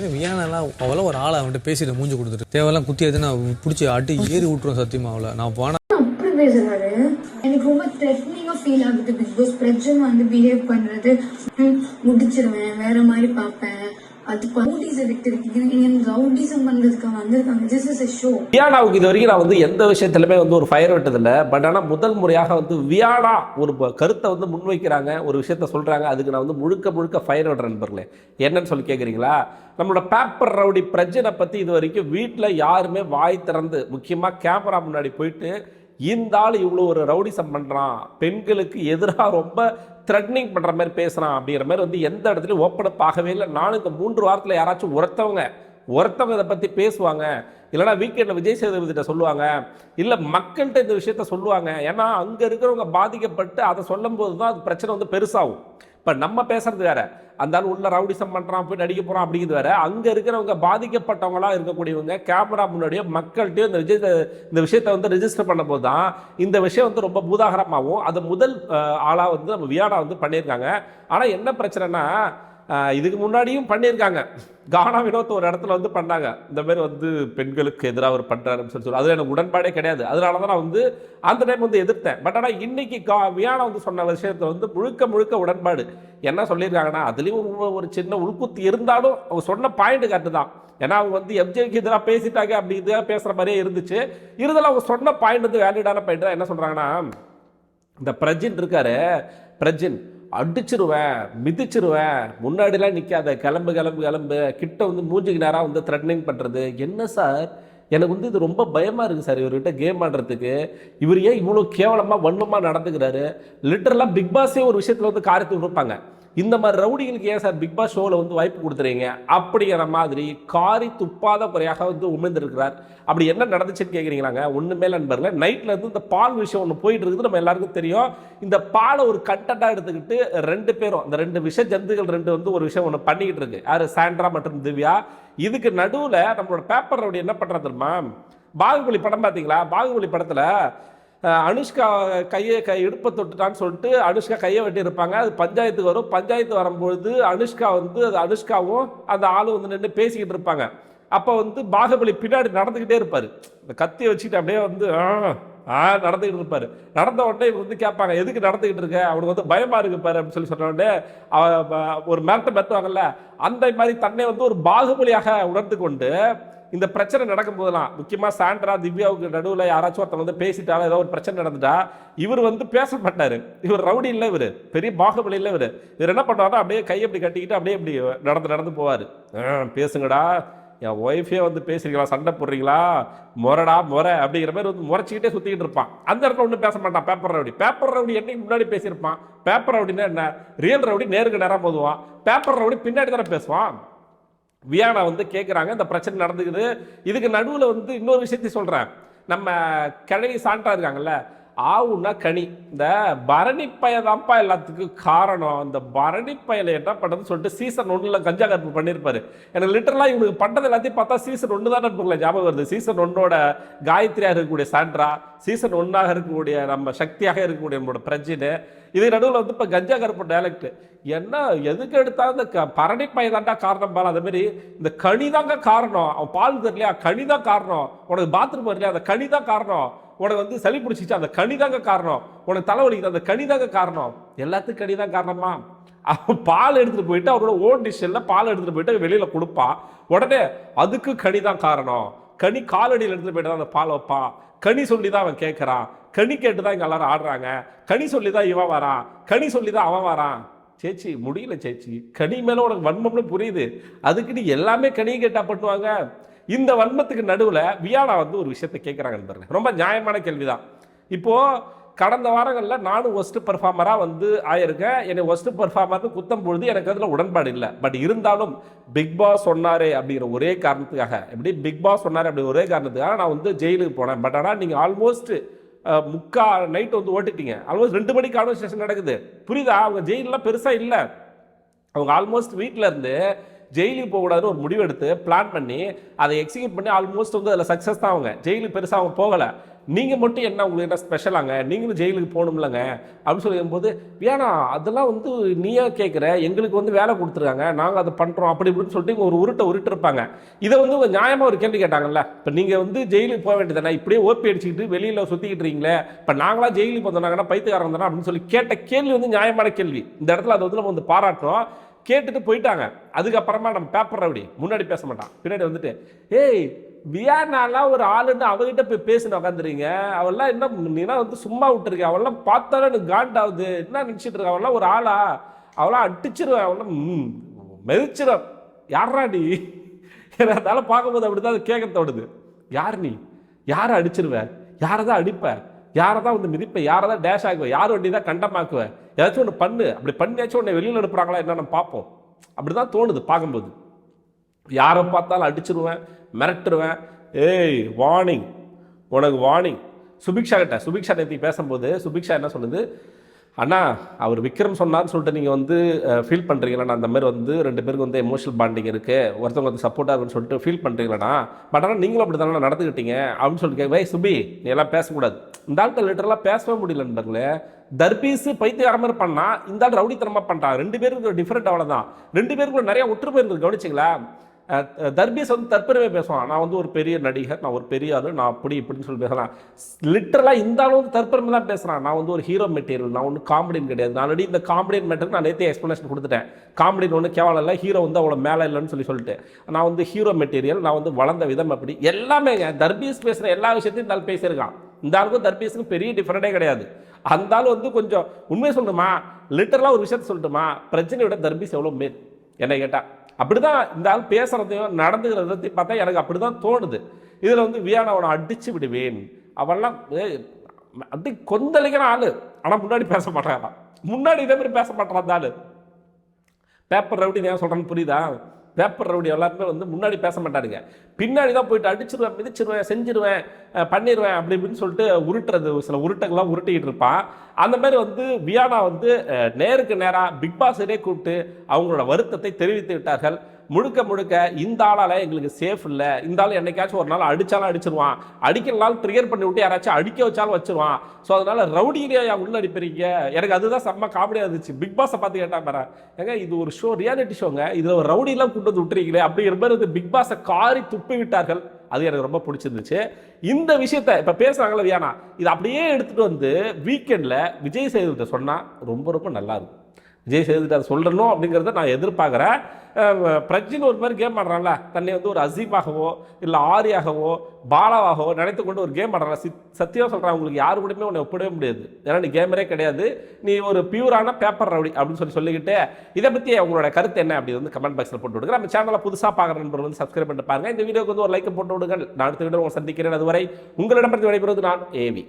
ஏன்னா வியானெல்லாம் அவளை ஒரு ஆளை அவன்கிட்ட பேசிட்டு மூஞ்சி கொடுத்துட்டு. தேவையெல்லாம் குத்தி எதுனா பிடிச்சி அடி ஏறி விட்டுரும் சத்தியமா அவளை. நான் போனா அப்படி பேசுறாரு. எனக்கு ரொம்ப த்ரெட்னிங்கா ஃபீல் ஆகுது. பிக் பாஸ் பிரஜன் வந்து பிஹேவ் பண்றது முடிச்சிருவேன். வேற மாதிரி பார்ப்பேன். அது ரவுடிஸை விட்டு இருக்கீங்க. ரவுடிசம் பண்றதுக்கு வந்திருக்காங்க. திஸ் இஸ் a ஷோ வியானாவுக்கு இது வரைக்கும் நான் வந்து எந்த விஷயத்துலையுமே வந்து ஒரு ஃபயர் விட்டதில்லை. பட் ஆனால் முதல் முறையாக வந்து வியானா ஒரு ப- கருத்தை வந்து முன்வைக்கிறாங்க. ஒரு விஷயத்த சொல்கிறாங்க அதுக்கு நான் வந்து முழுக்க முழுக்க ஃபயர் விடுறேன் நண்பர்களே. என்னன்னு சொல்லி கேட்குறீங்களா நம்மளோட பேப்பர் ரவுடி பிரச்சனை பற்றி இது வரைக்கும் வீட்டில் யாருமே வாய் திறந்து முக்கியமாக கேமரா முன்னாடி போயிட்டு இந்த ஆள் இவ்வளோ ஒரு ரவுடிசம் பண்ணுறான் பெண்களுக்கு எதிராக ரொம்ப த்ரெட்னிங் பண்ணுற மாதிரி பேசுகிறான் அப்படிங்கிற மாதிரி வந்து எந்த இடத்துலையும் ஓப்பன் அப் ஆகவே இல்லை. நானும் இந்த மூன்று வாரத்தில் யாராச்சும் ஒருத்தவங்க ஒருத்தவங்க இதை பற்றி பேசுவாங்க. இல்லைனா வீக்கெண்டில் விஜய் சேதுபதிட்ட சொல்லுவாங்க. இல்லை மக்கள்கிட்ட இந்த விஷயத்த சொல்லுவாங்க. ஏன்னா அங்கே இருக்கிறவங்க பாதிக்கப்பட்டு அதை சொல்லும்போது தான் அது பிரச்சனை வந்து பெருசாகும். இப்போ நம்ம பேசுறது வேற. அந்த ஆள் உள்ள ரவுடிசம் பண்ணுறான் போய் நடிக்க போகிறான் அப்படிங்கிறது வேற. அங்கே இருக்கிறவங்க பாதிக்கப்பட்டவங்களாக இருக்கக்கூடியவங்க கேமரா முன்னாடியோ மக்கள்கிட்டயோ இந்த விஜய் இந்த விஷயத்தை வந்து ரிஜிஸ்டர் பண்ணும்போது தான் இந்த விஷயம் வந்து ரொம்ப பூதாகரமாகவும் அது முதல் ஆளாக வந்து நம்ம வியானா வந்து பண்ணியிருக்காங்க. ஆனால் என்ன பிரச்சனைனா இதுக்கு முன்னாடியும் பண்ணியிருக்காங்க. கானா வினோத் ஒரு இடத்துல வந்து பண்ணாங்க. இந்த மாதிரி வந்து பெண்களுக்கு எதிராக அவர் பண்ணுறாருன்னு சொல்லி சொல்லி அதில் எனக்கு உடன்பாடே கிடையாது. அதனால தான் நான் வந்து அந்த டைம் வந்து எதிர்த்தேன். பட் ஆனால் இன்னைக்கு கா வியானா வந்து சொன்ன விஷயத்தை வந்து முழுக்க முழுக்க உடன்பாடு. என்ன சொல்லியிருக்காங்கன்னா அதுலேயும் ஒரு ஒரு சின்ன உள்குத்து இருந்தாலும் அவங்க சொன்ன பாயிண்ட் கரெக்டு தான். ஏன்னா அவங்க வந்து எம்ஜேக்கு எதிராக பேசிட்டாங்க அப்படி இதாக பேசுகிற மாதிரியே இருந்துச்சு. இருந்தாலும் அவங்க சொன்ன பாயிண்ட் வந்து வேலிடான பாயிண்ட் தான். என்ன சொல்கிறாங்கன்னா இந்த பிரஜின் இருக்காரு. பிரஜின் அடிச்சிருவேன் மிதிச்சிருவேன். முன்னாடிலாம் நிற்காத கிளம்பு கிளம்பு கிளம்பு. கிட்ட வந்து மூஞ்சிக்கு நேராக வந்து த்ரெட்னிங் பண்ணுறது என்ன சார்? எனக்கு வந்து இது ரொம்ப பயமாக இருக்குது சார் இவர்கிட்ட கேம் ஆடுறதுக்கு. இவர் ஏன் இவ்வளோ கேவலமாக வன்மமாக நடந்துக்கிறாரு? லிட்டரலாக பிக் பாஸே ஒரு விஷயத்தில் வந்து காரியத்தை கொடுப்பாங்க இந்த மாதிரி ரவுடிகளுக்கு ஏன் சார் பிக் பாஸ் ஷோவில் வந்து வாய்ப்பு கொடுத்துறீங்க அப்படிங்கிற மாதிரி காரி துப்பாத குறையாக வந்து உமிழ்ந்திருக்கிறார். அப்படி என்ன நடந்துச்சுன்னு கேட்குறீங்களாங்க ஒன்றுமே நண்பர்களே. நைட்டில் இருந்து இந்த பால் விஷயம் ஒன்று போயிட்டு இருக்குது. நம்ம எல்லாருக்கும் தெரியும். இந்த பாலை ஒரு கண்டென்ட்டாக எடுத்துக்கிட்டு ரெண்டு பேரும் இந்த ரெண்டு விஷ ஜந்துகள் ரெண்டு வந்து ஒரு விஷயம் ஒன்று பண்ணிக்கிட்டு இருக்கு. யார்? சாண்ட்ரா மற்றும் திவ்யா. இதுக்கு நடுவில் நம்மளோட பேப்பர் ரவுடி என்ன பண்ணுறது தெரியுமா? பாகுபலி படம் பார்த்தீங்களா பாகுபலி படத்தில் அனுஷ்கா கையை கை இடுப்பை தொட்டுட்டான்னு சொல்லிட்டு அனுஷ்கா கையை வெட்டியிருப்பாங்க அது பஞ்சாயத்துக்கு வரும். பஞ்சாயத்து வரும்பொழுது அனுஷ்கா வந்து அது அனுஷ்காவும் அந்த ஆளும் வந்து நின்று பேசிக்கிட்டு இருப்பாங்க. அப்போ வந்து பாகுபலி பின்னாடி நடந்துக்கிட்டே இருப்பார். இந்த கத்தியை வச்சுக்கிட்டு அப்படியே வந்து ஆ நடந்துக்கிட்டு இருப்பார். நடந்த உடனே இவங்க வந்து கேட்பாங்க எதுக்கு நடந்துக்கிட்டு இருக்க? அவனுக்கு வந்து பயமாக இருக்கு பாரு அப்படின்னு சொல்லி சொன்ன உடனே ஒரு மிரட்டை மிரட்டுவாங்கல்ல அந்த மாதிரி தன்னை வந்து ஒரு பாகுபலியாக உணர்ந்து கொண்டு இந்த பிரச்சனை நடக்கும் போதெல்லாம் முக்கியமாக சாண்ட்ரா திவ்யாவுக்கு நடுவில் யாராச்சும் ஒருத்தன் வந்து பேசிட்டாலும் ஏதோ ஒரு பிரச்சனை நடந்துட்டா இவர் வந்து பேச மாட்டார் இவர் ரவுடி இல்லை இவர். பெரிய பாகுபலி இல்லை இவர். இவர் என்ன பண்ணுவாருன்னா அப்படியே கையை இப்படி கட்டிக்கிட்டு அப்படியே இப்படி நடந்து நடந்து போவார். பேசுங்கடா. என் ஒய்ஃபே வந்து பேசுறீங்களா? சண்டை போடுறீங்களா? முரடா முறை அப்படிங்கிற மாதிரி வந்து முறைச்சிக்கிட்டே சுற்றிக்கிட்டு இருப்பான். அந்த இடத்துல ஒன்றும் பேச மாட்டான். Paper rowdy. பேப்பர் ரவுடி என்னைக்கு முன்னாடி பேசியிருப்பான்? பேப்பர் ரவுடின்னா என்ன? ரியல் ரவுடி நேருக்கு நேராக போதுவான். பேப்பர் ரவுடி பின்னாடி தானே பேசுவான். வியானா வந்து கேட்குறாங்க இந்த பிரச்சனை நடந்துக்குது. இதுக்கு நடுவில் வந்து இன்னொரு விஷயத்தையும் சொல்கிறேன் நம்ம கிழவி சாண்டா இருக்காங்கல்ல ஆவுன்னா கனி. இந்த பரணி தான்ப்பா எல்லாத்துக்கும் காரணம். இந்த பரணி பயலை என்ன பண்ணுறதுன்னு சொல்லிட்டு சீசன் ஒன்றில் கஞ்சா கருப்பு பண்ணியிருப்பாரு எனக்கு லிட்டரலாக இவனுக்கு பண்ணது எல்லாத்தையும் பார்த்தா சீசன் ஒன்று தான் நண்பர்களே ஞாபகம் வருது. சீசன் ஒன்னோட காயத்ரியாக இருக்கக்கூடிய சாண்ட்ரா சீசன் ஒன்றாக இருக்கக்கூடிய நம்ம சக்தியாக இருக்கக்கூடிய நம்மளோட பிரஜினு இது நடுவில் வந்து இப்போ கஞ்சா கருப்பு டைலக்ட் என்ன எதுக்கு எடுத்தாலும் இந்த க பரணி தாண்டா காரணம் பால் அதுமாரி இந்த கனி தாங்க காரணம். அவன் பால் தெரியலையா? கனி தான் காரணம். உனக்கு பாத்ரூம் வரலையா அந்த கனி தான் காரணம். உனக்கு வந்து சளி பிடிச்சிச்சு அந்த கனி தாங்க காரணம். உனக்கு தலைவலிக்குது அந்த கனி தாங்க காரணம். எல்லாத்துக்கும் கனி தான் காரணமா? அவன் பால் எடுத்துகிட்டு போயிட்டு அவரோட ஓன் டிஷனில் பால் எடுத்துகிட்டு போயிட்டு வெளியில் கொடுப்பான் உடனே அதுக்கு கனி தான் காரணம். கனி காலடியில் எடுத்துட்டு போயிட்டு தான் அந்த பால் வைப்பான் கனி சொல்லி தான் அவன் கேட்குறான் கனி கேட்டு தான் இங்கே எல்லாரும் ஆடுறாங்க. கனி சொல்லி தான் இவன் வரான். கனி சொல்லி தான் அவன் வரான். சேச்சி முடியல சேச்சி. கனி மேலே உனக்கு வன்மம்னு புரியுது. அதுக்கு நீ எல்லாமே கனி கேட்டால் பண்ணுவாங்க. இந்த வன்மத்துக்கு நடுவில் வியானா வந்து ஒரு விஷயத்தை கேட்குறாங்கன்னு பாருங்க. ரொம்ப நியாயமான கேள்விதான். இப்போது கடந்த வாரங்களில் நானும் ஒஸ்ட்டு பர்ஃபார்மராக வந்து ஆயிருக்கேன். என்னை ஒஸ்ட்டு பர்ஃபார்மர்னு குத்தம் பொழுது எனக்கு அதில் உடன்பாடு இல்லை. பட் இருந்தாலும் பிக் பாஸ் சொன்னாரே அப்படிங்கிற ஒரே காரணத்துக்காக எப்படி பிக் பாஸ் சொன்னார் அப்படி ஒரே காரணத்துக்காக நான் வந்து ஜெயிலுக்கு போனேன். பட் ஆனால் நீங்கள் ஆல்மோஸ்ட் முக்கா நைட் வந்து ஓட்டிட்டீங்க. ஆல்மோஸ்ட் ரெண்டு மணிக்கு கான்வர்சேஷன் நடக்குது. புரியுதா? அவங்க ஜெயிலெலாம் பெருசாக இல்லை. அவங்க ஆல்மோஸ்ட் வீட்டில் இருந்து ஜெயிலுக்கு போகக்கூடாதுன்னு ஒரு முடிவு எடுத்து பிளான் பண்ணி அதை எக்ஸிக்யூட் பண்ணி ஆல்மோஸ்ட் வந்து அதில் சக்ஸஸ் தான் அவங்க. ஜெயிலுக்கு பெருசாக அவங்க போகலை. நீங்கள் மட்டும் என்ன உங்களுக்கு என்ன ஸ்பெஷலாங்க நீங்களும் ஜெயிலுக்கு போகணும்லங்க. அப்படின்னு சொல்லும்போது ஏன்னா அதெல்லாம் வந்து நீயா கேட்குற எங்களுக்கு வந்து வேலை கொடுத்துருக்காங்க. நாங்கள் அதை பண்ணுறோம் அப்படி இப்படின்னு சொல்லிட்டு ஒரு உருட்டை உருட்டு இருப்பாங்க இதை வந்து ஒரு நியாயமாக ஒரு கேள்வி கேட்டாங்கல்ல? இப்போ நீங்கள் வந்து ஜெயிலுக்கு போக வேண்டியதானே இப்படியே ஓப்பி அடிச்சுக்கிட்டு வெளியில் சுற்றிக்கிட்டு இருக்கீங்களே? இப்போ நாங்களாம் ஜெயிலுக்கு போந்தோம்னாங்கன்னா பைத்தியக்காரன் தானே அப்படின்னு சொல்லி கேட்ட கேள்வி வந்து நியாயமான கேள்வி. இந்த இடத்துல அதை வந்து நம்ம வந்து பாராட்டுறோம். கேட்டுட்டு போயிட்டாங்க. அதுக்கப்புறமா நம்ம பேப்பர் ரவுடி முன்னாடி பேச மாட்டான். பின்னாடி வந்துட்டு ஏய் வியானாலாம் ஒரு ஆளுன்னு அவகிட்ட போய் பேசின உட்காந்துறீங்க அவெல்லாம் என்ன நீனா வந்து சும்மா விட்டுருக்க. அவெல்லாம் பார்த்தாலும் எனக்கு காண்டாகுது என்ன நினச்சிட்டு இருக்க? அவெல்லாம் ஒரு ஆளா? அவெல்லாம் அடிச்சிருவேன் அவெல்லாம் ம், மெதிச்சிரும் யாரா நீ? எனக்கு பார்க்கும்போது அப்படிதான் அது கேட்க தோணுது யார் நீ? யாரை அடிச்சிருவேன் யாரை தான் அடிப்ப? யாரை தான் வந்து மிதிப்பேன் யாரை தான் டேஷ் ஆகுவேன் யார் வண்டி தான் கண்டமாக்குவேன் ஏதாச்சும் ஒன்று பண்ணு. அப்படி பண்ணியாச்சும் உன்னை வெளியில் அனுப்புகிறாங்களா என்னன்னு பார்ப்போம். அப்படி தான் தோணுது பார்க்கும்போது. யாரை பார்த்தாலும் அடிச்சிருவேன் மிரட்டுருவேன். ஏய் வார்னிங் உனக்கு வார்னிங் சுபிக்ஷா கிட்ட சுபிக்ஷா நேற்று பேசும்போது சுபிக்ஷா என்ன சொல்லுது அண்ணா அவர் விக்ரம் சொன்னார்னு சொல்லிட்டு நீங்கள் வந்து ஃபீல் பண்ணுறீங்களா அந்த மாதிரி வந்து ரெண்டு பேருக்கு வந்து எமோஷனல் பாண்டிங் இருக்குது ஒருத்தவங்க வந்து சப்போர்ட்டாக இருக்குன்னு சொல்லிட்டு ஃபீல் பண்ணுறீங்களாண்ணா பட் ஆனால் நீங்களும் அப்படி தானே நடந்துக்கிட்டீங்க அப்படின்னு சொல்லிட்டு கேட்க வை சுபி நீ எல்லாம் பேசக்கூடாது. இந்த ஆள்கிட்ட லிட்டரலாக பேசவே முடியல நண்பர்களே. தர்பீஸு பைத்தியக்கார மாதிரி பண்ணால் இந்த ஆள் ரவுடித்தனமாக பண்ணுறான் ரெண்டு பேருக்கு டிஃப்ரெண்ட் அவ்வளோதான் ரெண்டு பேருக்குள்ள நிறைய ஒற்றுமை இருக்குது கவனிச்சிங்களா? தர்பீஸ் வந்து தற்பெருமை பேசுவான். நான் வந்து ஒரு பெரிய நடிகர் நான் ஒரு பெரிய ஆள் நான் அப்படி இப்படின்னு சொல்லி பேசுகிறேன் லிட்டரலாக இந்த ஆளு வந்து தற்பெருமை தான் பேசுகிறான் நான் வந்து ஒரு ஹீரோ மெட்டீரியல் நான் ஒன்றும் காமெடியன் கிடையாது. நான் ஆல்ரெடி இந்த காமெடியன் மெட்டருக்கு நான் நேற்றே எக்ஸ்ப்ளனேஷன் கொடுத்துட்டேன். காமெடியன் ஒன்று கேவலம் இல்லை ஹீரோ வந்து அவ்வளோ மேலே இல்லைன்னு சொல்லி சொல்லிட்டு. நான் வந்து ஹீரோ மெட்டீரியல் நான் வந்து வளர்ந்த விதம் அப்படி. எல்லாமே தர்பீஸ் பேசுகிற எல்லா விஷயத்தையும் இந்த ஆள் பேசியிருக்கான். இந்த ஆளுக்கும் தர்பீஸுக்கும் பெரிய டிஃப்ரெண்டே கிடையாது. அந்த ஆள் வந்து கொஞ்சம் உண்மையை சொல்லணுமா லிட்டரலாக ஒரு விஷயத்த சொல்லட்டுமா? பிரச்சனையோட தர்பீஸ் எவ்வளோ மேல்? என்னை கேட்டால் அப்படி அப்படிதான் இந்த ஆள் பேசுகிறதையும் நடந்துக்கிறதையும் பார்த்தா எனக்கு அப்படி தான் தோணுது. இதில் வந்து வியான் அவனை அடித்து விடுவேன். அவெல்லாம் அப்படி கொந்தளிக்கிற ஆள். ஆனால் முன்னாடி பேச மாட்டான். முன்னாடி இதே மாதிரி பேச மாட்டான் அந்த பேப்பர் ரவுடி ஏன் சொல்கிறேன்னு புரியுதா? பேப்பர் ரவுடி எல்லாருமே வந்து முன்னாடி பேச மாட்டாருங்க பின்னாடி தான் போயிட்டு அடிச்சிருவேன் மிதிச்சிருவேன் செஞ்சிருவேன் பண்ணிடுவேன் அப்படி இப்படின்னு சொல்லிட்டு உருட்டுறது சில உருட்டங்கள்லாம் உருட்டிக்கிட்டு இருப்பான். அந்த மாதிரி வந்து வியானா வந்து நேருக்கு நேராக பிக் பாஸரே கூப்பிட்டு அவங்களோட வருத்தத்தை தெரிவித்து விட்டார்கள். முழுக்க முழுக்க இந்த ஆளால் எங்களுக்கு சேஃப் இல்லை. இந்த ஆள் என்னைக்காச்சும் ஒரு நாள் அடித்தாலும் அடிச்சிருவான். அடிக்கிறனால ட்ரிகர் பண்ணி விட்டு யாராச்சும் அடிக்க வச்சாலும் வச்சிருவான். ஸோ அதனால் ரவுடியிலேயே உள்ள அடிப்பீங்க எனக்கு அதுதான் செம்ம காமெடியாக இருந்துச்சு. பிக் பாஸை பார்த்து கேட்டால் பாரு. ஏங்க இது ஒரு ஷோ ரியாலிட்டி ஷோங்க இதில் ஒரு ரவுடிலாம் கொண்டு வந்து விட்டுறீங்களே அப்படிங்கிற மாதிரி வந்து பிக் பாஸை காரி துப்பி விட்டார்கள். அது எனக்கு ரொம்ப பிடிச்சிருந்துச்சு. இந்த விஷயத்த இப்போ பேசுகிறாங்களே வியானா. இது அப்படியே எடுத்துகிட்டு வந்து வீக்கெண்டில் விஜய் சேதுகிட்ட சொன்னால் ரொம்ப ரொம்ப நல்லாயிருக்கும் விஜய் சேதுகிட்ட அதை சொல்லணும் அப்படிங்கிறத நான் எதிர்பார்க்குறேன். பிரஜின் ஒரு மாதிரி கேம் ஆடுறான்ல தன்னை வந்து ஒரு அசீமாகவோ இல்லை ஆரியாகவோ பாலாவாகவோ நினைத்து கொண்டு ஒரு கேம் ஆடுறான் சித் சத்தியம் சொல்கிறேன் உங்களுக்கு யாரு கூடயுமே உன்னை ஒப்பிடவே முடியாது. ஏன்னா நீ கேமரே கிடையாது. நீ ஒரு பியூரான பேப்பர் ரவுடி அப்படின்னு சொல்லி சொல்லிக்கிட்டு இதை பற்றி உங்களோட கருத்து என்ன அப்படி வந்து கமெண்ட் பாக்ஸில் போட்டு விடுங்க. நம்ம சேனலை புதுசாக பார்க்குற நண்பர்கள் வந்து சப்ஸ்கிரைப் பண்ணிட்டு பாருங்க. இந்த வீடியோக்கு வந்து ஒரு லைக் போட்டு விடுங்கள். நான் அடுத்த வீடியோ உங்களை சந்திக்கிறேன். அதுவரை உங்களிடமிருந்து விடைபெறுவது நான் ஏவி